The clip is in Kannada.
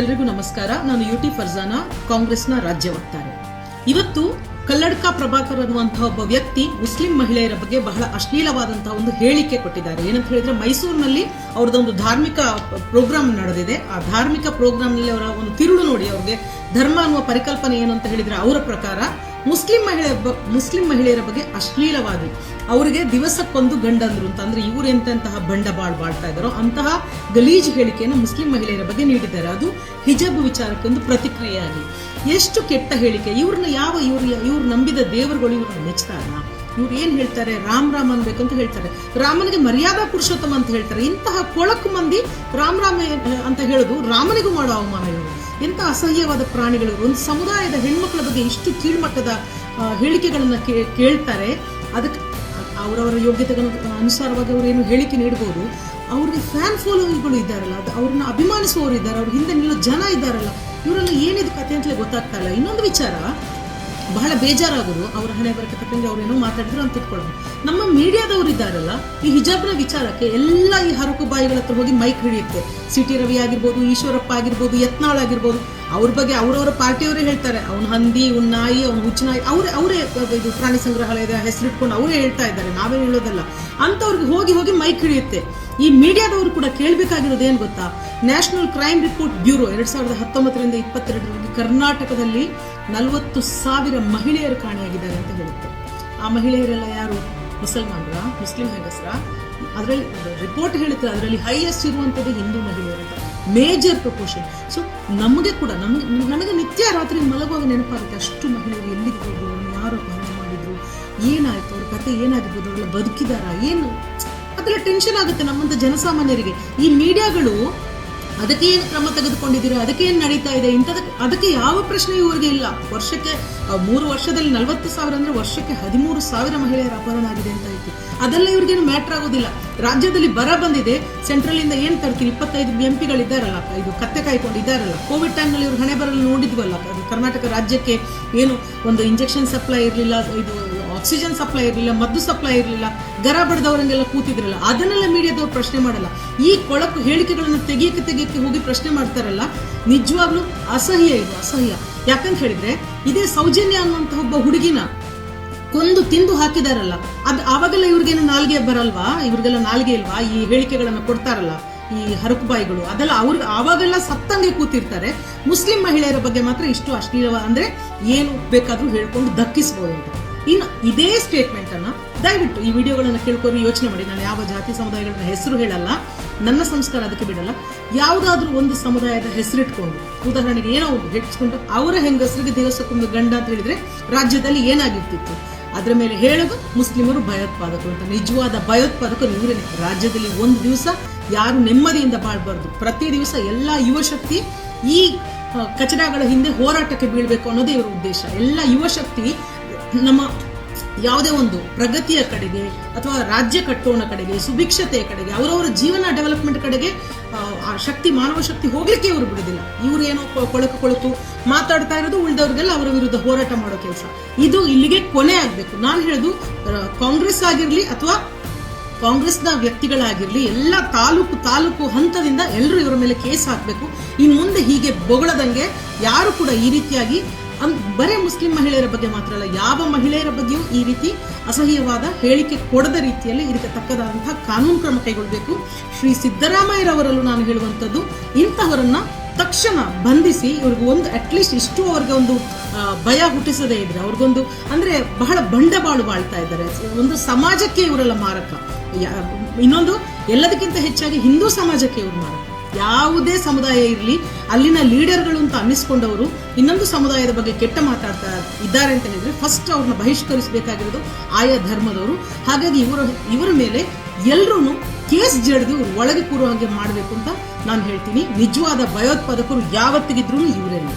ಎಲ್ರಿಗೂ ನಮಸ್ಕಾರ. ನಾನು ಯು ಟಿ ಫರ್ಜಾನಾ, ಕಾಂಗ್ರೆಸ್ನ ರಾಜ್ಯ ವಕ್ತಾರೆ. ಇವತ್ತು ಕಲ್ಲಡ್ಕ ಪ್ರಭಾಕರ್ ಅನ್ನುವಂತಹ ಒಬ್ಬ ವ್ಯಕ್ತಿ ಮುಸ್ಲಿಂ ಮಹಿಳೆಯರ ಬಗ್ಗೆ ಬಹಳ ಅಶ್ಲೀಲವಾದಂತಹ ಒಂದು ಹೇಳಿಕೆ ಕೊಟ್ಟಿದ್ದಾರೆ. ಏನಂತ ಹೇಳಿದ್ರೆ ಮೈಸೂರಿನಲ್ಲಿ ಅವ್ರದ್ದೊಂದು ಧಾರ್ಮಿಕ ಪ್ರೋಗ್ರಾಮ್ ನಡೆದಿದೆ. ಆ ಧಾರ್ಮಿಕ ಪ್ರೋಗ್ರಾಮ್ನಲ್ಲಿ ಅವರ ಒಂದು ತಿರುಳು ನೋಡಿ, ಅವ್ರಿಗೆ ಧರ್ಮ ಅನ್ನುವ ಪರಿಕಲ್ಪನೆ ಏನು ಅಂತ ಹೇಳಿದ್ರೆ ಅವರ ಪ್ರಕಾರ ಮುಸ್ಲಿಂ ಮಹಿಳೆ ಮುಸ್ಲಿಂ ಮಹಿಳೆಯರ ಬಗ್ಗೆ ಅಶ್ಲೀಲವಾಗಿ ಅವರಿಗೆ ದಿವಸಕ್ಕೊಂದು ಗಂಡಂದ್ರು ಅಂತ. ಅಂದ್ರೆ ಇವರು ಎಂತೆಂತಹ ಬಂಡವಾಳ ಬಾಳ್ತಾ ಇದ್ದಾರೋ ಅಂತಹ ಗಲೀಜ್ ಹೇಳಿಕೆಯನ್ನು ಮುಸ್ಲಿಂ ಮಹಿಳೆಯರ ಬಗ್ಗೆ ನೀಡಿದ್ದಾರೆ. ಅದು ಹಿಜಬ್ ವಿಚಾರಕ್ಕೆ ಒಂದು ಪ್ರತಿಕ್ರಿಯೆಯಾಗಿ ಎಷ್ಟು ಕೆಟ್ಟ ಹೇಳಿಕೆ. ಇವ್ರನ್ನ ಯಾವ, ಇವ್ರ, ಇವ್ರು ನಂಬಿದ ದೇವರುಗಳು ಇವ್ರನ್ನ ಮೆಚ್ತಾರ? ಇವ್ರು ಏನ್ ಹೇಳ್ತಾರೆ? ರಾಮ್ ರಾಮ್ ಅನ್ಬೇಕಂತ ಹೇಳ್ತಾರೆ. ರಾಮನಿಗೆ ಮರ್ಯಾದಾ ಪುರುಷೋತ್ತಮ ಅಂತ ಹೇಳ್ತಾರೆ. ಇಂತಹ ಕೊಳಕು ಮಂದಿ ರಾಮ್ ರಾಮ ಅಂತ ಹೇಳುದು ರಾಮನಿಗೂ ಮಾಡೋ ಅವಮಾನ ಎಂತ ಅಸಹ್ಯವಾದ ಪ್ರಾಣಿಗಳು ಒಂದು ಸಮುದಾಯದ ಹೆಣ್ಮಕ್ಳ ಬಗ್ಗೆ ಇಷ್ಟು ಕೀಳ್ಮಟ್ಟದ ಹೇಳಿಕೆಗಳನ್ನು ಕೇಳ್ತಾರೆ. ಅದಕ್ಕೆ ಅವರವರ ಯೋಗ್ಯತೆಗಳ ಅನುಸಾರವಾಗಿ ಅವರು ಏನು ಹೇಳಿಕೆ ನೀಡಬಹುದು ಅವ್ರಿಗೆ ಫ್ಯಾನ್ ಫಾಲೋವರ್ಗಳು ಇದ್ದಾರಲ್ಲ, ಅದು ಅವ್ರನ್ನ ಅಭಿಮಾನಿಸುವವರು ಇದ್ದಾರೆ, ಅವ್ರ ಹಿಂದೆ ನಿಲ್ಲೋ ಜನ ಇದ್ದಾರಲ್ಲ, ಇವರೆಲ್ಲ ಏನಿದು ಕತೆ ಅಂತಲೇ ಗೊತ್ತಾಗ್ತಾ ಇಲ್ಲ. ಇನ್ನೊಂದು ವಿಚಾರ ಬಹಳ ಬೇಜಾರಾಗೋದು ಅವ್ರ ಹಣೆ ಬರಕ್ಕೆ ತಕ್ಕಂಗೆ ಏನೋ ಮಾತಾಡಿದ್ರು ಅಂತ ತಿಳ್ಕೊಳ್ಳೋದು ನಮ್ಮ ಮೀಡಿಯಾದವರು ಇದ್ದಾರಲ್ಲ, ಈ ಹಿಜಾಬ್ನ ವಿಚಾರಕ್ಕೆ ಎಲ್ಲ ಈ ಹರಕು ಬಾಯಿಗಳ ಹತ್ರ ಹೋಗಿ ಮೈಕ್ ಹಿಡಿಯುತ್ತೆ. ಸಿಟಿ ರವಿ ಆಗಿರ್ಬೋದು, ಈಶ್ವರಪ್ಪ ಆಗಿರ್ಬೋದು, ಯತ್ನಾಳ್ ಆಗಿರ್ಬೋದು, ಅವ್ರ ಬಗ್ಗೆ ಅವರವರ ಪಾರ್ಟಿಯವರೇ ಹೇಳ್ತಾರೆ. ಅವ್ನ ಹಂದಿ, ಅವ್ನ ನಾಯಿ, ಅವ್ನ ಹುಚ್ಚನಾಯಿ ಅವರೇ ಅವರೇ ಇದು ಪ್ರಾಣಿ ಸಂಗ್ರಹಾಲಯದ ಹೆಸರಿಟ್ಕೊಂಡು ಅವರೇ ಹೇಳ್ತಾ ಇದ್ದಾರೆ. ನಾವೇ ಹೇಳೋದಲ್ಲ. ಅಂತವ್ರಿಗೆ ಹೋಗಿ ಹೋಗಿ ಮೈಕ್ ಹಿಡಿಯುತ್ತೆ. ಈ ಮೀಡಿಯಾದವರು ಕೂಡ ಕೇಳಬೇಕಾಗಿರೋದು ಏನು ಗೊತ್ತಾ? ನ್ಯಾಷನಲ್ ಕ್ರೈಮ್ ರಿಪೋರ್ಟ್ ಬ್ಯೂರೋ ಎರಡ್ ಸಾವಿರದ ಹತ್ತೊಂಬತ್ತರಿಂದ ಇಪ್ಪತ್ತೆರಡರಲ್ಲಿ ಕರ್ನಾಟಕದಲ್ಲಿ ನಲವತ್ತು ಸಾವಿರ ಮಹಿಳೆಯರು ಕಾಣೆಯಾಗಿದ್ದಾರೆ ಅಂತ ಹೇಳುತ್ತೆ. ಆ ಮಹಿಳೆಯರೆಲ್ಲ ಯಾರು? ಮುಸಲ್ಮಾನರ? ಮುಸ್ಲಿಂ ಹೆಂಗಸರ? ಅದರಲ್ಲಿ ರಿಪೋರ್ಟ್ ಹೇಳುತ್ತೆ, ಅದರಲ್ಲಿ ಹೈಯೆಸ್ಟ್ ಇರುವಂಥದ್ದು ಹಿಂದೂ ಮಹಿಳೆಯರು ಮೇಜರ್ ಪ್ರಪೋರ್ಷನ್ ಸೊ ನಮಗೆ ಕೂಡ, ನಮಗೆ, ನನಗೆ ನಿತ್ಯ ರಾತ್ರಿ ಮಲಗುವಾಗ ನೆನಪಾಗುತ್ತೆ ಅಷ್ಟು ಮಹಿಳೆಯರು ಎಲ್ಲಿಗೆ ಅವ್ರನ್ನ ಯಾರು ಮಾಡಿದ್ರು, ಏನಾಯ್ತು, ಅವ್ರ ಕತೆ ಏನಾಗಿರ್ಬೋದು, ಅವರೆಲ್ಲ ಬದುಕಿದಾರ, ಏನು? ಅದೆಲ್ಲ ಟೆನ್ಷನ್ ಆಗುತ್ತೆ ನಮ್ಮಂತ ಜನಸಾಮಾನ್ಯರಿಗೆ. ಈ ಮೀಡಿಯಾಗಳು ಅದಕ್ಕೆ ಏನು ಕ್ರಮ ತೆಗೆದುಕೊಂಡಿದ್ದೀರಾ? ಅದಕ್ಕೆ ಏನು ನಡೀತಾ ಇದೆ? ಇಂಥದಕ್ಕೆ ಅದಕ್ಕೆ ಯಾವ ಪ್ರಶ್ನೆ ಇವರಿಗೆ ಇಲ್ಲ. ವರ್ಷಕ್ಕೆ ಮೂರು ವರ್ಷದಲ್ಲಿ ನಲವತ್ತು ಸಾವಿರ ಅಂದರೆ ವರ್ಷಕ್ಕೆ ಹದಿಮೂರು ಸಾವಿರ ಮಹಿಳೆಯರ ಅಪಹರಣ ಆಗಿದೆ ಅಂತ ಇತ್ತು ಅದೆಲ್ಲ ಇವ್ರಿಗೇನು ಮ್ಯಾಟ್ರ್ ಆಗೋದಿಲ್ಲ. ರಾಜ್ಯದಲ್ಲಿ ಬರ ಬಂದಿದೆ. ಸೆಂಟ್ರಲ್ ಇಂದ ಏನು ತರ್ತೀರಿ? ಇಪ್ಪತ್ತೈದು ಎಂ ಪಿಗಳಿದ್ದಾರಲ್ಲ ಇದು ಕತ್ತೆ ಕಾಯ್ಕೊಂಡು ಇದ್ದಾರಲ್ಲ ಕೋವಿಡ್ ಟೈಮ್ನಲ್ಲಿ ಇವ್ರು ಹಣೆ ಬರಲು ನೋಡಿದ್ವಲ್ಲ ಕರ್ನಾಟಕ ರಾಜ್ಯಕ್ಕೆ ಏನು ಒಂದು ಇಂಜೆಕ್ಷನ್ ಸಪ್ಲೈ ಇರಲಿಲ್ಲ, ಇದು ಆಕ್ಸಿಜನ್ ಸಪ್ಲೈ ಇರಲಿಲ್ಲ, ಮದ್ದು ಸಪ್ಲೈ ಇರಲಿಲ್ಲ ಗರ ಬಡದವರಂಗೆಲ್ಲ ಕೂತಿದ್ರಲ್ಲ, ಅದನ್ನೆಲ್ಲ ಮೀಡಿಯಾದವ್ರು ಪ್ರಶ್ನೆ ಮಾಡಲ್ಲ. ಈ ಕೊಳಕು ಹೇಳಿಕೆಗಳನ್ನು ತೆಗಿಯಕ್ಕೆ ತೆಗಿಯಕ್ಕೆ ಹೋಗಿ ಪ್ರಶ್ನೆ ಮಾಡ್ತಾರಲ್ಲ, ನಿಜವಾಗ್ಲೂ ಅಸಹ್ಯ ಇದು, ಅಸಹ್ಯ. ಯಾಕಂತ ಹೇಳಿದ್ರೆ, ಇದೇ ಸೌಜನ್ಯ ಅನ್ನುವಂತಹ ಒಬ್ಬ ಹುಡುಗಿನ ಕೊಂದು ತಿಂದು ಹಾಕಿದಾರಲ್ಲ, ಅದ್ ಆವಾಗೆಲ್ಲ ಇವ್ರಿಗೇನು ನಾಲ್ಗೆ ಬರಲ್ವಾ? ಇವ್ರಿಗೆಲ್ಲ ನಾಲ್ಗೆ ಇಲ್ವಾ? ಈ ಹೇಳಿಕೆಗಳನ್ನ ಕೊಡ್ತಾರಲ್ಲ, ಈ ಹರಕುಬಾಯಿಗಳು, ಅದೆಲ್ಲ ಅವ್ರಿಗೆ ಆವಾಗೆಲ್ಲ ಸತ್ತಂಗೆ ಕೂತಿರ್ತಾರೆ. ಮುಸ್ಲಿಂ ಮಹಿಳೆಯರ ಬಗ್ಗೆ ಮಾತ್ರ ಇಷ್ಟು ಅಶ್ಲೀಲ ಅಂದ್ರೆ ಏನು ಬೇಕಾದ್ರೂ ಹೇಳ್ಕೊಂಡು ದಕ್ಕಿಸ್ಬೋದು. ಇನ್ನು ಇದೇ ಸ್ಟೇಟ್ಮೆಂಟ್ ಅನ್ನ ದಯವಿಟ್ಟು ಈ ವಿಡಿಯೋಗಳನ್ನ ಕೇಳ್ಕೊಂಡು ಯೋಚನೆ ಮಾಡಿ. ನಾನು ಯಾವ ಜಾತಿ ಸಮುದಾಯಗಳ ಹೆಸರು ಹೇಳಲ್ಲ. ನನ್ನ ಸಂಸ್ಕಾರ ಅದಕ್ಕೆ ಬಿಡಲ್ಲ. ಯಾವುದಾದ್ರೂ ಒಂದು ಸಮುದಾಯದ ಹೆಸರಿಟ್ಕೊಂಡು, ಉದಾಹರಣೆಗೆ ಏನೋ ಒಂದು ಹೆಚ್ಚಿಕೊಂಡು ಅವರ ಹೆಂಗಸರಿಗೆ ದಿವಸಕ್ಕೊಂದು ಗಂಡ ಅಂತ ಹೇಳಿದ್ರೆ ರಾಜ್ಯದಲ್ಲಿ ಏನಾಗಿರ್ತಿತ್ತು? ಅದರ ಮೇಲೆ ಹೇಳೋದು ಮುಸ್ಲಿಮರು ಭಯೋತ್ಪಾದಕರು ಅಂತ. ನಿಜವಾದ ಭಯೋತ್ಪಾದಕರು ಇವರೇನೆ ರಾಜ್ಯದಲ್ಲಿ ಒಂದು ದಿವಸ ಯಾರು ನೆಮ್ಮದಿಯಿಂದ ಬಾಳ್ಬಾರ್ದು. ಪ್ರತಿ ದಿವಸ ಎಲ್ಲ ಯುವಶಕ್ತಿ ಈ ಕಚಡಗಳ ಹಿಂದೆ ಹೋರಾಟಕ್ಕೆ ಬೀಳ್ಬೇಕು ಅನ್ನೋದೇ ಇವರ ಉದ್ದೇಶ. ಎಲ್ಲ ಯುವ ಶಕ್ತಿ ನಮ್ಮ ಯಾವುದೇ ಒಂದು ಪ್ರಗತಿಯ ಕಡೆಗೆ ಅಥವಾ ರಾಜ್ಯ ಕಟ್ಟೋಣ ಕಡೆಗೆ ಸುಭಿಕ್ಷತೆಯ ಕಡೆಗೆ ಅವರವರ ಜೀವನ ಡೆವಲಪ್ಮೆಂಟ್ ಕಡೆಗೆ ಆ, ಶಕ್ತಿ ಮಾನವ ಶಕ್ತಿ ಹೋಗ್ಲಿಕ್ಕೆ ಇವರು ಬಿಡೋದಿಲ್ಲ. ಇವರು ಏನೋ ಕೊಳಕು ಕೊಳಕು ಮಾತಾಡ್ತಾ ಇರೋದು ಉಳಿದವ್ರಿಗೆಲ್ಲ ಅವರ ವಿರುದ್ಧ ಹೋರಾಟ ಮಾಡೋ ಕೆಲಸ. ಇದು ಇಲ್ಲಿಗೆ ಕೊನೆ ಆಗ್ಬೇಕು. ನಾನು ಹೇಳುದು ಕಾಂಗ್ರೆಸ್ ಆಗಿರಲಿ ಅಥವಾ ಕಾಂಗ್ರೆಸ್ನ ವ್ಯಕ್ತಿಗಳಾಗಿರ್ಲಿ ಎಲ್ಲ ತಾಲೂಕು ತಾಲೂಕು ಹಂತದಿಂದ ಎಲ್ಲರೂ ಇವರ ಮೇಲೆ ಕೇಸ್ ಹಾಕಬೇಕು. ಇನ್ನು ಮುಂದೆ ಹೀಗೆ ಬೊಗಳದಂಗೆ ಯಾರು ಕೂಡ ಈ ರೀತಿಯಾಗಿ ಅನ್- ಬರೇ ಮುಸ್ಲಿಂ ಮಹಿಳೆಯರ ಬಗ್ಗೆ ಮಾತ್ರ ಅಲ್ಲ, ಯಾವ ಮಹಿಳೆಯರ ಬಗ್ಗೆಯೂ ಈ ರೀತಿ ಅಸಹ್ಯವಾದ ಹೇಳಿಕೆ ಕೊಡದ ರೀತಿಯಲ್ಲಿ ಇದಕ್ಕೆ ತಕ್ಕದಾದಂತಹ ಕಾನೂನು ಕ್ರಮ ಕೈಗೊಳ್ಳಬೇಕು. ಶ್ರೀ ಸಿದ್ದರಾಮಯ್ಯರವರಲ್ಲೂ ನಾನು ಹೇಳುವಂಥದ್ದು, ಇಂತಹವರನ್ನ ತಕ್ಷಣ ಬಂಧಿಸಿ, ಇವ್ರಿಗೆ ಒಂದು ಅಟ್ಲೀಸ್ಟ್ ಇಷ್ಟು ಅವ್ರಿಗೆ ಒಂದು ಭಯ ಹುಟ್ಟಿಸದೇ ಇದ್ರೆ, ಅವ್ರಿಗೊಂದು, ಅಂದ್ರೆ ಬಹಳ ಬಂಡವಾಳು ಬಾಳ್ತಾ ಇದ್ದಾರೆ. ಒಂದು ಸಮಾಜಕ್ಕೆ ಇವರೆಲ್ಲ ಮಾರಕ. ಇನ್ನೊಂದು, ಎಲ್ಲದಕ್ಕಿಂತ ಹೆಚ್ಚಾಗಿ ಹಿಂದೂ ಸಮಾಜಕ್ಕೆ ಇವರು ಮಾರಕ. ಯಾವುದೇ ಸಮುದಾಯ ಇರಲಿ, ಅಲ್ಲಿನ ಲೀಡರ್ಗಳು ಅಂತ ಅನ್ನಿಸ್ಕೊಂಡವರು ಇನ್ನೊಂದು ಸಮುದಾಯದ ಬಗ್ಗೆ ಕೆಟ್ಟ ಮಾತಾಡ್ತಾ ಇದ್ದಾರೆ ಅಂತ ಹೇಳಿದ್ರೆ ಫಸ್ಟ್ ಅವ್ರನ್ನ ಬಹಿಷ್ಕರಿಸಬೇಕಾಗಿರೋದು ಆಯಾ ಧರ್ಮದವರು. ಹಾಗಾಗಿ ಇವರ ಇವರ ಮೇಲೆ ಎಲ್ಲರೂ ಕೇಸ್ ಜಡ್ದು ಇವ್ರು ಒಳಗೆ ಕೂರೋ ಹಾಗೆ ಮಾಡಬೇಕು ಅಂತ ನಾನು ಹೇಳ್ತೀನಿ. ನಿಜವಾದ ಭಯೋತ್ಪಾದಕರು ಯಾವತ್ತಿಗಿದ್ರು ಇವರೇನೆ